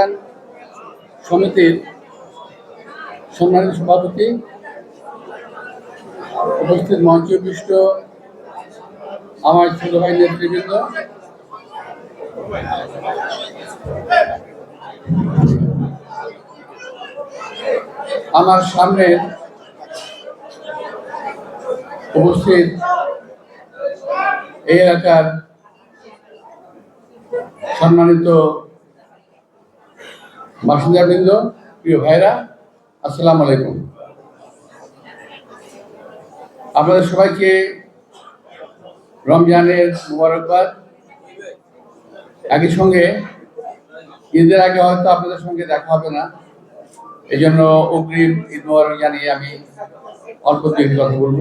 বাস্তবায়ন সমিতির সম্মানিত সভাপতি, উপস্থিত মঞ্চ পৃষ্ঠ আমার ছোট ভাই নেতৃবৃন্দ। আমার সামনে উপস্থিত এই এলাকার সম্মানিত বাসিন্দাবৃন্দ, প্রিয় ভাইরা আসসালামু আলাইকুম। আপনাদের সবাইকে রমজানের মুবারকবাদ। একই সঙ্গে ঈদের আগে হয়তো আপনাদের সঙ্গে দেখা হবে না। এই জন্য অগ্রিম ঈদ মুবারক জানিয়ে আমি অল্প দু একটি কথা বলব।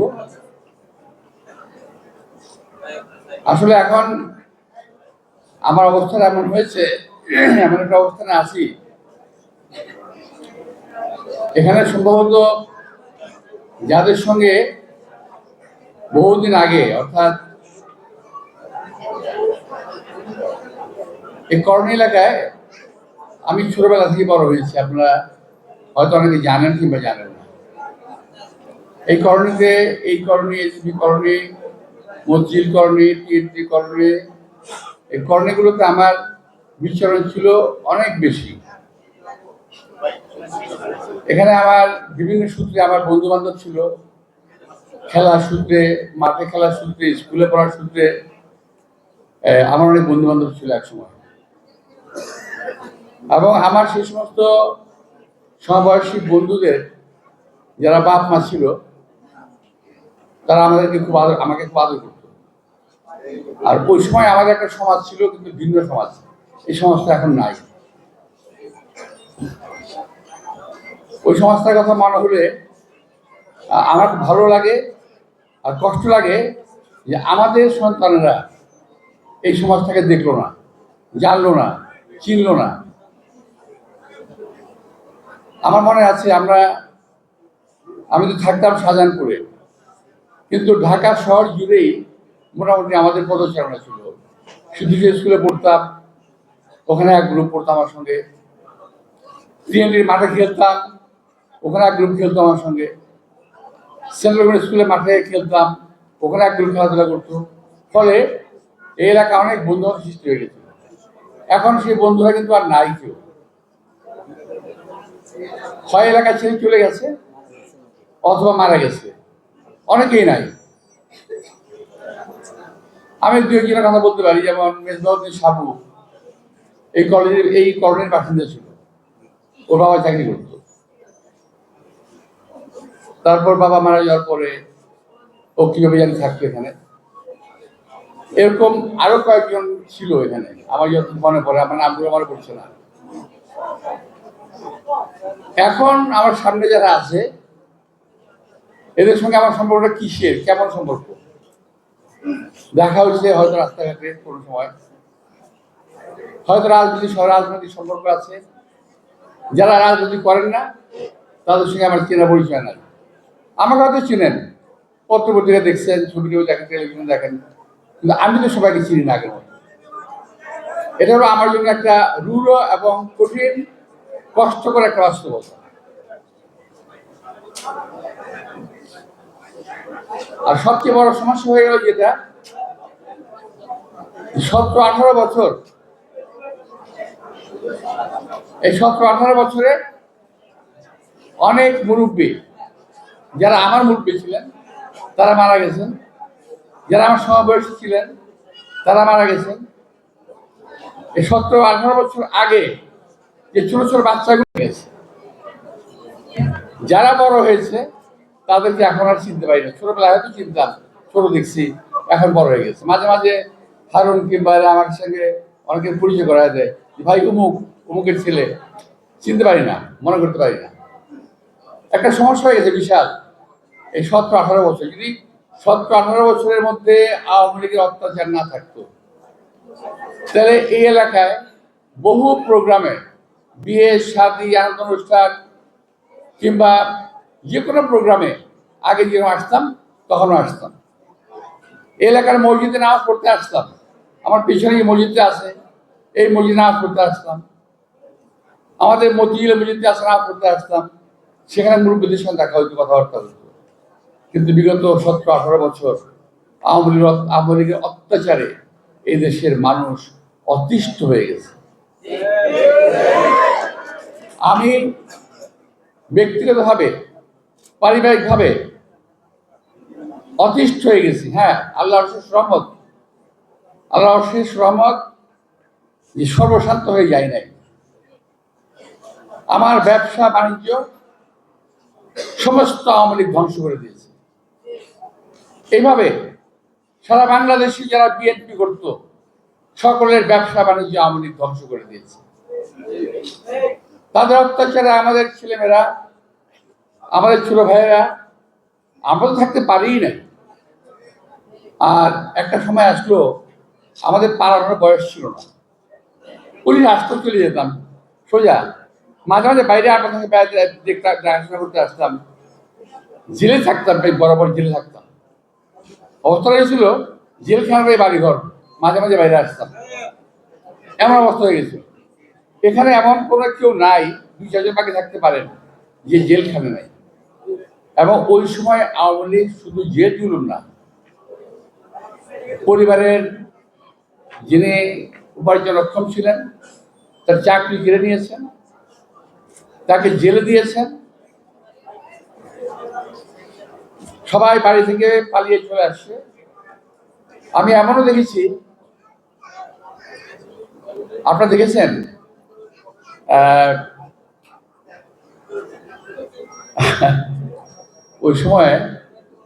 আসলে এখন আমার অবস্থান এমন হয়েছে, এমন একটা অবস্থানে আছি এখানে সম্ভবত যাদের সঙ্গে বহুদিন আগে, অর্থাৎ এই করণী এলাকায় আমি ছোটবেলা থেকে বড় হয়েছি। আপনারা হয়তো অনেকে জানেন কিংবা জানেন না। এই করণীতে এই করণী এসবি করণী মসজিদ করণী টিএনটি করণী এই করণীগুলোতে আমার বিচরণ ছিল অনেক বেশি। এখানে আমার বিভিন্ন সূত্রে আমার বন্ধু বান্ধব ছিল। খেলার সূত্রে, মাঠে খেলার সূত্রে, স্কুলে পড়ার সূত্রে আমার অনেক বন্ধু বান্ধব ছিল একসময়। এবং আমার সেই সমস্ত সমবয়সী বন্ধুদের, যারা বাপ মা ছিল, তারা আমাদেরকে খুব আদর, আমাকে খুব আদর করতো। আর ওই সময় আমাদের একটা সমাজ ছিল, কিন্তু ভিন্ন সমাজ। এই সমাজটা এখন নাই। ওই সমাজটার কথা মনে হলে আমার ভালো লাগে আর কষ্ট লাগে যে আমাদের সন্তানেরা এই সমাজটাকে দেখল না, জানলো না, চিনলো না। আমার মনে আছে আমরা, আমি তো থাকতাম শাহজাহানপুরে, কিন্তু ঢাকা শহর জুড়েই মোটামুটি আমাদের পদচারণা ছিল। শুধু স্কুলে পড়তাম, ওখানে এক গ্রুপ পড়তাম আমার সঙ্গে। টিএনডির মাঠে খেলতাম ওখানে এক গ্রুপ খেলতো আমার সঙ্গে। সেন্ট্রাল স্কুলে মাঠে খেলতাম, ওখানে এক গ্রুপ খেলাধুলা করতো। ফলে এই এলাকা অনেক বন্ধু সৃষ্টি হয়ে গেছিল এখন সেই বন্ধুরা কিন্তু আর নাই কেউ। হয় এলাকা ছেড়ে চলে গেছে, অথবা মারা গেছে। অনেকেই নাই। আমি দু একজনের কথা বলতে পারি, যেমন মেজবাউদ্দিন সাবু। এই কলেজের এই কলোনির বাসিন্দা ছিল। ওর বাবা চাকরি করতো। তারপর বাবা মারা যাওয়ার পরে ও কীভাবে জানি থাকতো এখানে। এরকম আরও কয়েকজন ছিল এখানে। আমার যত মনে পড়ে, আমার নামগুলো মনে পড়ছে না। এখন আমার সামনে যারা আছে, এদের সঙ্গে আমার সম্পর্কটা কিসের, কেমন সম্পর্ক? দেখা হয়েছে হয়তো রাস্তাঘাটে কোনো সময়। হয়তো রাজনীতি রাজনৈতিক সম্পর্ক আছে। যারা রাজনীতি করেন না, তাদের সঙ্গে আমার চেনা পরিচয় নাই। আমাকে হয়তো চিনেন। পত্রপত্রিকা দেখছেন ছবিটিও দেখেন, টেলিভিশন দেখেন। কিন্তু আমি তো সবাইকে চিনি না মতো এটা হলো আমার জন্য একটা রূঢ় এবং কঠিন, কষ্টকর একটা বাস্তবতা। আর সবচেয়ে বড় সমস্যা হয়ে গেল যেটা, সতেরো আঠারো বছর। এই সতেরো আঠারো বছরে অনেক মুরব্বী যারা আমার মুরব্বী ছিলেন, তারা মারা গেছেন। যারা আমার সমবয়সী ছিলেন, তারা মারা গেছেন। এই সতেরো আঠারো বছর আগে যে ছোট ছোট বাচ্চাগুলো গেছে যারা বড় হয়েছে, তাদেরকে এখন আর চিনতে পারি না। ছোটবেলায় হয়তো চিনতাম, ছোট দেখছি, এখন বড় হয়ে গেছে। মাঝে মাঝে হারুন কিংবা আমার সঙ্গে অনেকের পরিচয় করা দেয় ভাই, উমুক, উমুকের ছেলে। চিনতে পারি না, মনে করতে পারি না। একটা সমস্যা হয়ে গেছে, বিশাল। এই সতেরো, আঠারো বছর। যদি সতেরো, আঠারো বছরের মধ্যে আওয়ামী লীগের অত্যাচার না থাকতো, তাহলে এই এলাকায় বহু প্রোগ্রামে বিয়ে, শাদী, আনন্দ অনুষ্ঠান, কিংবা যে কোনো প্রোগ্রামে আগে যেরকম আসতাম, তখনও আসতাম। এলাকার মসজিদে নামাজ পড়তে আসতাম। আমার পিছনে এই মসজিদটা আছে, এই মসজিদে নামাজ পড়তে আসতাম। আমাদের মতিঝিলে মসজিদে আসলাম পড়তে আসতাম। সেখানে মুরব্বীদের সঙ্গে দেখা হইতো কথাবার্তা হতো। কিন্তু বিগত সতেরো, আঠারো বছর আওয়ামী অত- আওয়ামী লীগের অত্যাচারে এই দেশের মানুষ অতিষ্ঠ হয়ে গেছে। আমি ব্যক্তিগতভাবে, পারিবারিকভাবে অতিষ্ঠ হয়ে গেছি। হ্যাঁ আল্লাহর শেষ রহমত। আল্লাহর শেষ রহমত সর্বশান্ত হয়ে যায় নাই। আমার ব্যবসা, বাণিজ্য সমস্ত আওয়ামী লীগ ধ্বংস করে দিয়েছে। এইভাবে সারা বাংলাদেশে যারা বিএনপি করত, সকলের ব্যবসা বাণিজ্য আওয়ামী লীগ ধ্বংস করে দিয়েছে। তাদের অত্যাচারে আমাদের ছেলেমেয়েরা, আমাদের ছোট ভাইয়েরা, আমরা থাকতে পারিই না আর একটা সময় আসলো, আমাদের পালানোর বয়স ছিল না। পুলিশ আসতে চলে যেতাম। সোজা মাঝে মাঝে বাইরে দেখাশোনা করতে আসতাম। জেলে থাকতাম বরাবর জেলে থাকতাম। অবস্থা হয়েছিল জেলখানার বাড়ি ঘর মাঝে মাঝে বাইরে আসতাম। এমন অবস্থা হয়ে গেছিল এখানে এমন কোনো কেউ নাই, দুই চারজন বাকি থাকতে পারেন, যে জেলখানে নাই। এবং ওই সময় আওয়ামী লীগ শুধু জেল জুলুম না, পরিবারের যিনি উপার্জন অক্ষম ছিলেন, তার চাকরি কেড়ে নিয়েছেন। তাকে জেলে দিয়েছেন। সবাই বাড়ি থেকে পালিয়ে চলে আসছে। আমি এমনও দেখেছি, আপনারা দেখেছেন? ওই সময়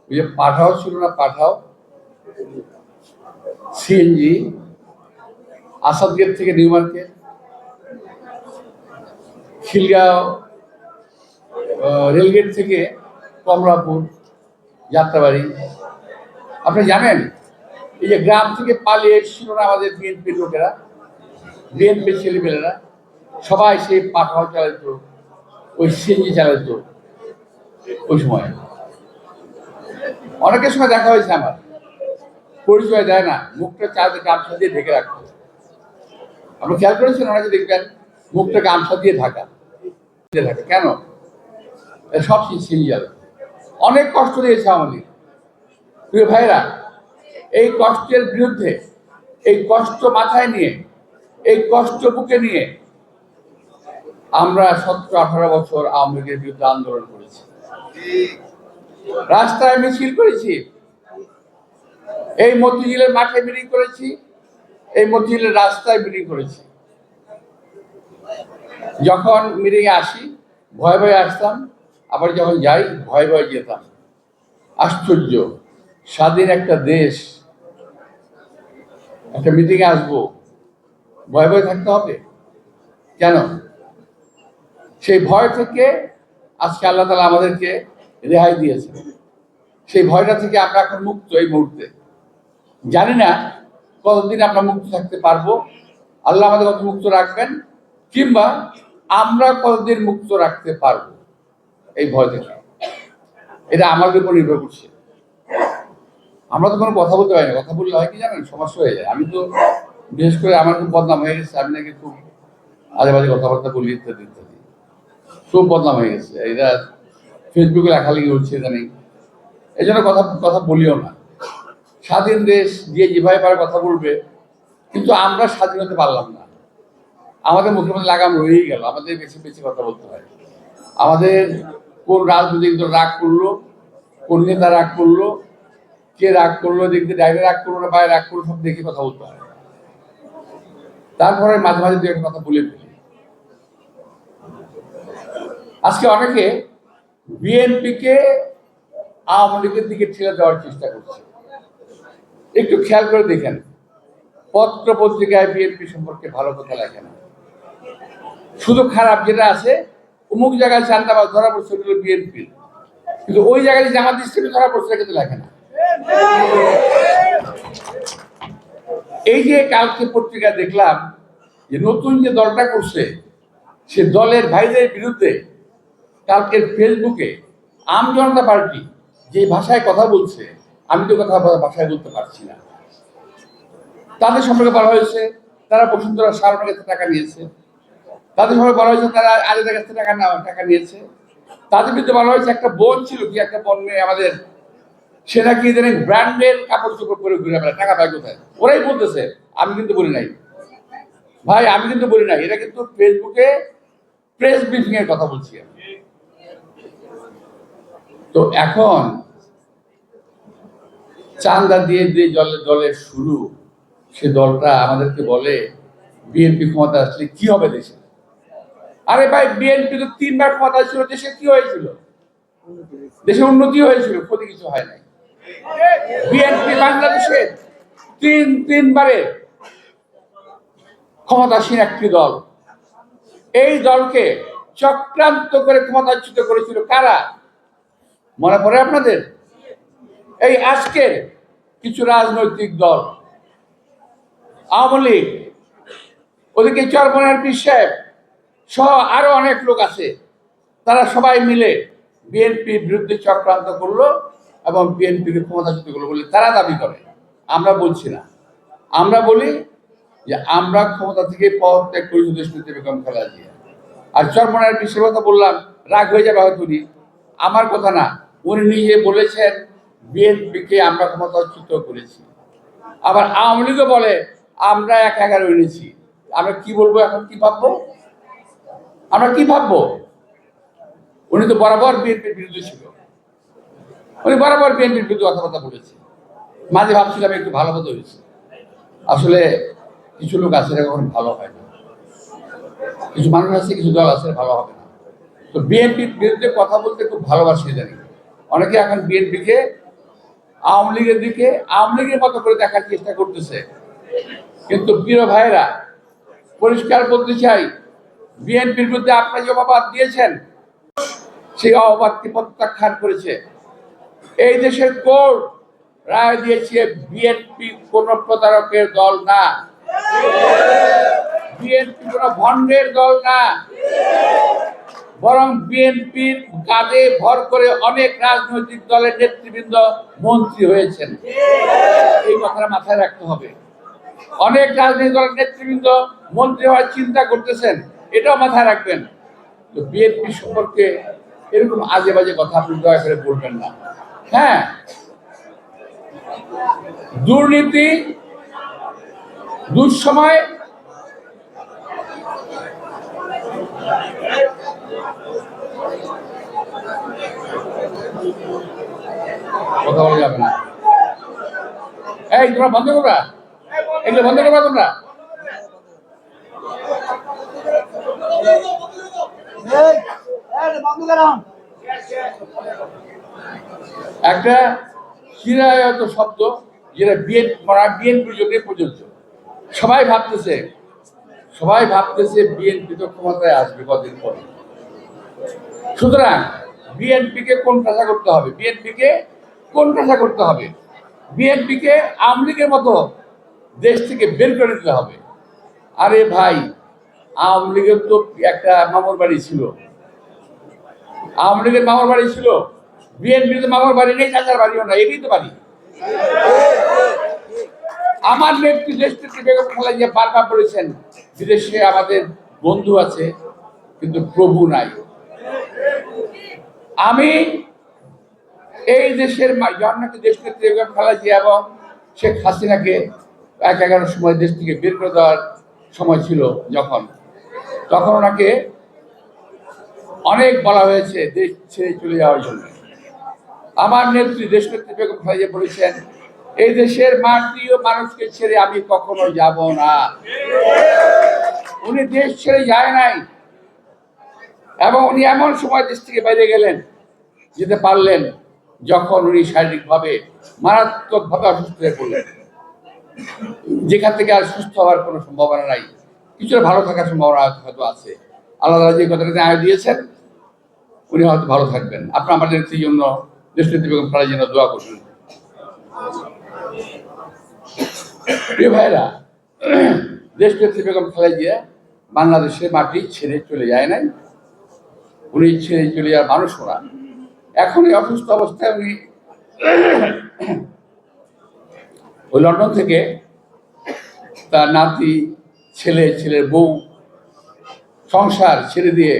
ওই যে পাঠাও ছিল না পাঠাও, সিএনজি, আসাদ গেট থেকে New Market Khilgaon rail gate থেকে কমলাপুর যাত্রাবাড়ি। আপনি জানেন, এই যে গ্রাম থেকে পালিয়ে এসেছিল না আমাদের বিএনপি লোকেরা, বিএনপি ছেলেমেয়েরা সবাই সেই পাঠাও চালাইতো ওই সিএনজি চালাইতো ওই সময়। অনেকের সময় দেখা হয়েছে আমার। পরিচয় দেয় না, মুখটা চারদিকে গামছা দিয়ে ঢেকে রাখতো। আপনি খেয়াল করেছেন? অনেকে দেখবেন মুখটা গামছা দিয়ে ঢাকা। ঢাকা কেন? সব সিঁড়ি যাবে অনেক কষ্ট দিয়েছে আমাদের। প্রিয় ভাইরা এই কষ্টের বিরুদ্ধে, এই কষ্ট মাথায় নিয়ে, এই কষ্ট বুকে নিয়ে আমরা সতেরো, আঠারো বছর আওয়ামী লীগের বিরুদ্ধে আন্দোলন করেছি। রাস্তায় মিছিল করেছি। এই মতিঝিলের মাঠে মিটিং করেছি। এই মতিঝিলের রাস্তায় মিটিং করেছি। যখন মিটিংয়ে আসি, ভয়ে ভয়ে আসতাম, আবার যখন যাই, ভয়ে ভয়ে যেতাম। আশ্চর্য! স্বাধীন একটা দেশ। একটা মিটিংয়ে আসব। ভয়ে ভয়ে থাকতে হবে? কেন? সেই ভয় থেকে আজকে আল্লাহ তালা আমাদেরকে রেহাই দিয়েছে সেই ভয়টা থেকে আমরা এখন মুক্ত এই মুহূর্তে। জানি না কতদিন আমরা মুক্ত থাকতে পারব। আল্লাহ আমাদের কত মুক্ত রাখবেন। কিংবা আমরা কতদিন মুক্ত রাখতে পারব? এই ভয় থেকে এটা আমাদের উপর নির্ভর করছে। আমরা তো কোনো কথা বলতে পারি না। কথা বললে হয় কি জানেন? সমস্যা হয়ে যায়। আমি তো বিশেষ করে আমার খুব বদনাম হয়ে গেছে। আমি নাকি খুব আজে বাজে কথাবার্তা বলি, ইত্যাদি ইত্যাদি। খুব বদনাম হয়ে গেছে। এটা ফেসবুকে লেখালেখি হচ্ছে জানি এই জন্য কথা কথা বলিও না। স্বাধীন দেশ দিয়ে যেভাবে পারে কথা বলবে, কিন্তু আমরা স্বাধীন হতে পারলাম না। আমাদের মুখ্যমন্ত্রী লাগাম রয়েই গেল। আমাদের বেশি বেশি কথা বলতে হয়। আমাদের কোন রাজনৈতিক দল রাগ করল, কোন নেতা রাগ করল, কে রাগ করল, দেখতে ডাইরে রাগ করল না বাইরে রাগ করল, সব দেখে কথা বলতে হয়। তারপরে মাঝে মাঝে দু একটা কথা বলে ফেলি। আজকে অনেকে বিএনপিকে আওয়ামী লীগের দিকে ঠেলে দেওয়ার চেষ্টা করছে। একটু খেয়াল করে দেখেন। পত্র পত্রিকায় বিএনপি সম্পর্কে ভালো কথা লেখে না। শুধু খারাপ যেটা আছে, অমুক জায়গায় চান্দাবাজ ধরা পড়ছে ওগুলো বিএনপি। কিন্তু ওই জায়গায় জামাত ইসলামী ধরা পড়ছে কিন্তু লেখে না। এই যে কালকে পত্রিকা দেখলাম যে নতুন যে দলটা করছে, সে দলের ভাইদের বিরুদ্ধে কালকের ফেসবুকে আম জনতা পার্টি যে ভাষায় কথা বলছে, আমি তো কথা ভাষায় বলতে পারছি না। তাদের সম্পর্কে বলা হয়েছে, তারা বসুন্ধরা সারণের কাছে টাকা নিয়েছে। তাদের সবাই বলা হয়েছে তারা আজেদের কাছ থেকে টাকা নেওয়া, টাকা নিয়েছে। তাদের বিরুদ্ধে বলা হয়েছে একটা বোন ছিল, কি একটা বোন মেয়ে আমাদের, সে নাকি ইদানিং ব্র্যান্ডের কাপড় চোপড় পরে ঘুরে বেড়ায়। টাকা পায় কোথায়? ওরাই বলতেছে, আমি কিন্তু বলি নাই। ভাই, আমি কিন্তু বলি নাই। এটা কিন্তু ফেসবুকে প্রেস ব্রিফিং এর কথা বলছি আমি। তো এখন চান্দা দিয়ে দিয়ে জলে দলের শুরু। সে দলটা আমাদেরকে বলে, বিএনপি ক্ষমতা আসলে কি হবে দেশে? আরে ভাই বিএনপি তো তিনবার ক্ষমতা ছিল, দেশে কি হয়েছিল? দেশে উন্নতি হয়েছিল, ক্ষতি কিছু হয় নাই। বিএনপি বাংলাদেশে তিন, তিনবারে ক্ষমতাসীন একটি দল। এই দলকে চক্রান্ত করে ক্ষমতাচ্যুত করেছিল কারা? মনে পড়ে আপনাদের? এই আজকের কিছু রাজনৈতিক দল। আওয়ামী লীগ, ওদিকে চরমনের সাহেব সহ আরও অনেক লোক আছে। তারা সবাই মিলে বিএনপির বিরুদ্ধে চক্রান্ত করল এবং বিএনপিকে ক্ষমতাচ্যুত করল বলে তারা দাবি করে। আমরা বলছি না। আমরা বলি যে আমরা ক্ষমতা থেকে পদত্যাগ করি দেশনেত্রী বেগম খালেদা জিয়া। আর চরমনের বিশ্বের কথা বললাম, রাগ হয়ে যাবে হয়তো উনি। আমার কথা না, উনি নিজে বলেছেন বিএনপিকে আমরা ক্ষমতাচ্যুত করেছি। আবার আওয়ামী লীগও বলে, আমরা এক এগারো এনেছি। আমরা কি বলব এখন, কি ভাববো? আমরা কি ভাববো? উনি তো বরাবর বিএনপির বিরুদ্ধে ছিল। উনি বরাবর বিএনপির বিরুদ্ধে কথাবার্তা বলেছে। মাঝে ভাবছিলাম একটু ভালো মতো হয়েছে। আসলে কিছু লোক আছে কখনো ভালো হয় না। কিছু মানুষ আছে, কিছু দল আছে, ভালো হবে না। তো বিএনপির বিরুদ্ধে কথা বলতে খুব ভালোবাসে জানি অনেকে এখন বিএনপিকে, আওয়ামী লীগের দিকে, আওয়ামী লীগের মতো করে দেখার চেষ্টা করতেছে। কিন্তু প্রিয় ভাইরা পরিষ্কার বলতে চাই বিএনপির বিরুদ্ধে আপনারা যে অপবাদ দিয়েছেন, সেই অপবাদকে প্রত্যাখ্যান করেছে। এই দেশের কোর্ট রায় দিয়েছে বিএনপি কোন প্রতারকের দল না। বিএনপি কোন ভণ্ডের দল না। বরং বিএনপির কাঁধে ভর করে অনেক রাজনৈতিক দলের নেতৃবৃন্দ মন্ত্রী হয়েছেন। এই কথাটা মাথায় রাখতে হবে। অনেক রাজনৈতিক দলের নেতৃবৃন্দ মন্ত্রী হওয়ার চিন্তা করতেছেন। এটাও মাথায় রাখবেন। তো বিএনপি সম্পর্কে এরকম আজে বাজে কথা আপনি দয়া করে বলবেন না। হ্যাঁ দুর্নীতি দুঃসময় কথা বলা যাবে না। এই, তোমরা বন্ধ করবা? এগুলো বন্ধ করবা তোমরা এই, এই, বন্ধ করাম। একটা চিরায়ত শব্দ যেটা বিএন করা বিএনপির জন্য প্রযোজ্য। সবাই ভাবতেছে সবাই ভাবতেছে বিএনপি তো ক্ষমতায় আসবে কদিন পরে। সুতরাং বিএনপিকে কোন কাজা করতে হবে? বিএনপিকে কোন কাজা করতে হবে? বিএনপিকে আওয়ামী লীগের মতো দেশ থেকে বের করে দিতে হবে। আরে ভাই আওয়ামী লীগের তো একটা মামুর বাড়ি ছিল। আওয়ামী লীগের মামার বাড়ি ছিল। বিএনপির তো মামার বাড়ি নেই, চাচার বাড়িও না এটাই তো বাড়ি। আমার নেত্রী বেগম বারবার বলেছেন, বিদেশে আমাদের বন্ধু আছে, কিন্তু প্রভু নাই। আমি এই দেশের জন্মকে দেশ নেত্রী বেগম খালেদা জিয়া এবং শেখ হাসিনাকে এক এগারো সময় দেশ থেকে বের করে দেওয়ার সময় ছিল যখন। তখন ওনাকে অনেক বলা হয়েছে, দেশ ছেড়ে চলে যাওয়ার জন্য। আমার নেত্রী দেশ নেত্রী বেগম খালেদা বলেছেন, এই দেশের ও মানুষকে ছেড়ে আমি কখনো যাব না। উনি দেশ ছেড়ে যায় নাই। এবং উনি এমন সময় দেশ থেকে বাইরে গেলেন, যেতে পারলেন যখন উনি শারীরিকভাবে, মারাত্মকভাবে অসুস্থ হয়ে পড়লেন। যেখান থেকে আর সুস্থ হওয়ার কোনো সম্ভাবনা নাই। কিছুটা ভালো থাকার সম্ভাবনা হয়তো আছে। আল্লাহ যে কথাটা আয় দিয়েছেন, উনি হয়তো ভালো থাকবেন। আপনার আমাদের সেই জন্য দেশনেত্রী বেগম খালেদা যেন দোয়া করবেন প্রিয় ভাইরা দেশনেত্রী বেগম জিয়া বাংলাদেশের মাটি ছেড়ে চলে যায় নাই। উনি ছেড়ে চলে যাওয়ার মানুষ ওরা এখন এই অসুস্থ অবস্থায় উনি ওই লন্ডন থেকে তার নাতি ছেলে, ছেলের বউ, সংসার ছেড়ে দিয়ে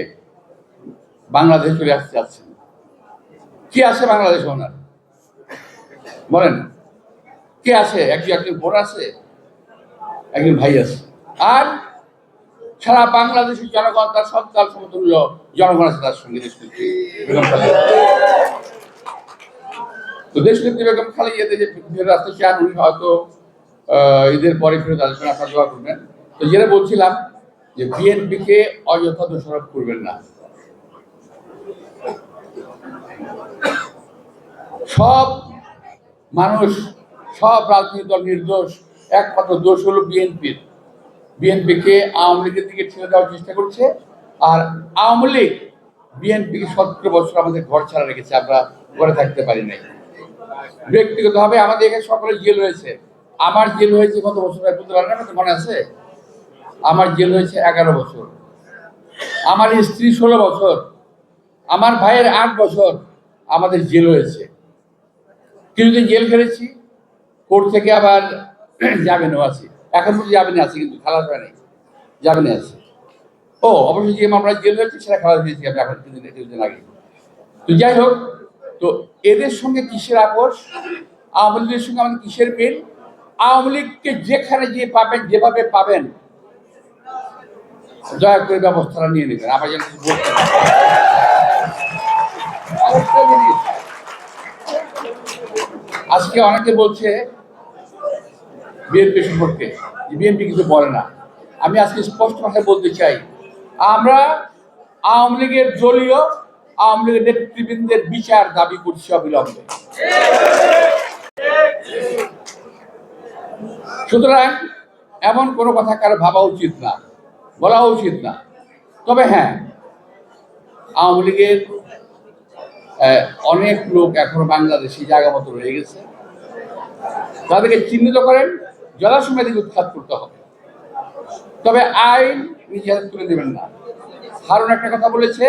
বাংলাদেশ চলে আসতে যাচ্ছেন কি আছে বাংলাদেশ ওনার? বলেন। কে আছে? একজন একজন বোন আছে, একজন ভাই আছে। আর সারা বাংলাদেশের জনগণ, তার সন্তান সমতুল্য জনগণ আছে তার সঙ্গে তো দেশনেত্রী বেগম খালেদা যে ফেরত আসতে চান, উনি হয়তো ঈদের পরে ফেরত আসবেন, আপনার দোয়া করবেন। তো যেটা বলছিলাম যে বিএনপিকে অযথা দোষারোপ করবেন না। সব মানুষ, সব রাজনৈতিক দল নির্দোষ, একমাত্র দোষ হলো বিএনপির। বিএনপিকে আওয়ামী লীগের দিকে ঠেলে দেওয়ার চেষ্টা করছে, আর আওয়ামী লীগ বিএনপিকে সতেরো বছর আমাদের ঘর ছাড়া রেখেছে, আমরা ঘরে থাকতে পারি নাই। ব্যক্তিগতভাবে আমাদের এখানে সকলের জেল হয়েছে আমার জেল হয়েছে কত বছর পারেন না মনে আছে? আমার জেল হয়েছে এগারো বছর। আমার স্ত্রী ষোলো বছর। আমার ভাইয়ের আট বছর আমাদের জেল হয়েছে। কিছুদিন জেল খেলেছি, কোর্ট থেকে আবার জামিনও আছে। এখন পর্যন্ত জামিনে আছে, কিন্তু খালাস হয় নাই জামিনে আছে। ও অবশ্যই যে মামলায় জেল হয়েছে, সেটা খালাস হয়েছি আমি এখন কিছুদিন কিছুদিন আগে। তো যাই হোক, তো এদের সঙ্গে কিসের আপোষ? আওয়ামী লীগের সঙ্গে আমাদের কিসের মিল? আওয়ামী লীগকে যেখানে যে পাবেন, যেভাবে পাবেন দয়া করে ব্যবস্থাটা নিয়ে নেবেন আমার যেন বলতে আজকে অনেকে বলছে বিএনপি সম্পর্কে বিএনপি কিছু বলে না। আমি আজকে স্পষ্ট ভাষায় বলতে চাই, আমরা আওয়ামী লীগের দলীয়, আওয়ামী লীগের নেতৃবৃন্দের বিচার দাবি করছি অবিলম্বে। সুতরাং, এমন কোনো কথা কারও ভাবা উচিত না। বলা উচিত না। তবে হ্যাঁ আওয়ামী লীগের অনেক লোক এখনও বাংলাদেশি জায়গা মতো রয়ে গেছে। তাদেরকে চিহ্নিত করেন, জলাশয় থেকে উৎখাত করতে হবে। তবে আইন নিজে হাতে তুলে দেবেন না। হারুন একটা কথা বলেছে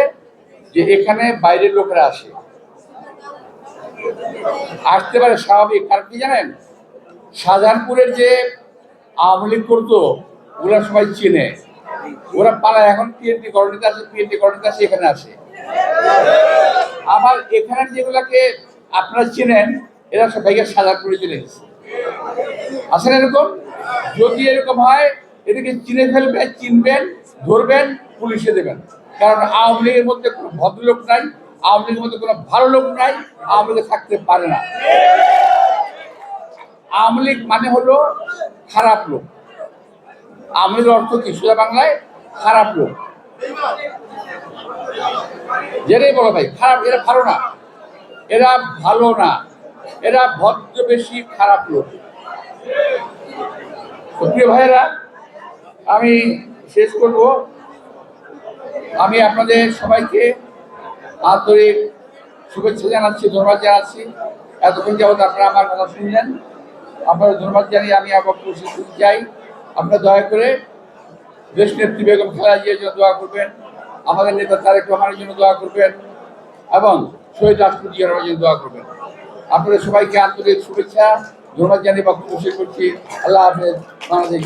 যে এখানে বাইরের লোকেরা আসে। আসতে পারে স্বাভাবিক, কারণ কি জানেন? শাহজাহানপুরের যে আওয়ামী লীগ করতো, ওরা সবাই চেনে। ওরা পালায়। এখন পিএনটি কলোনিতে আসে পিএনটি কলোনিতে আসে, এখানে আসে। আবার এখানে যেগুলাকে আপনারা চেনেন, এরা সবাইকে শাহজাহানপুরে চলে গেছে আসেন এরকম? যদি এরকম হয় এটাকে চিনে ফেলবেন, চিনবেন, ধরবেন, পুলিশে দেবেন। কারণ আওয়ামী লীগের মধ্যে কোনো ভদ্রলোক নাই, আওয়ামী লীগের মধ্যে কোনো ভালো লোক নাই, আওয়ামী লীগে থাকতে পারে না। আওয়ামী লীগ মানে হলো খারাপ লোক। লীগের অর্থ কি সোজা বাংলায় খারাপ লোক। যেটাই বলো ভাই, খারাপ, এরা ভালো না। এরা ভালো না। এরা ভদ্র, বেশি, খারাপ লোক। প্রিয় ভাইয়েরা, আমি শেষ করব। আমি আপনাদের সবাইকে আন্তরিক শুভেচ্ছা জানাচ্ছি, ধন্যবাদ জানাচ্ছি। এতক্ষণ যাবত আপনারা আমার কথা শুনলেন। আপনাদের ধন্যবাদ জানিয়ে আমি আবার প্রশিক্ষণ চাই। আপনারা দয়া করে দেশ নেত্রী বেগম খালেদা জিয়ার জন্য দোয়া করবেন, আমাদের নেতা তারেক রহমানের জন্য দোয়া করবেন এবং শহীদ রাষ্ট্রপতি জিয়ার জন্য দোয়া করবেন। আপনাদের সবাইকে আন্তরিক শুভেচ্ছা, ধন্যবাদ জানিয়ে বক্তব্য শেষ করছি। আল্লাহ হাফেজ, বাংলাদেশ।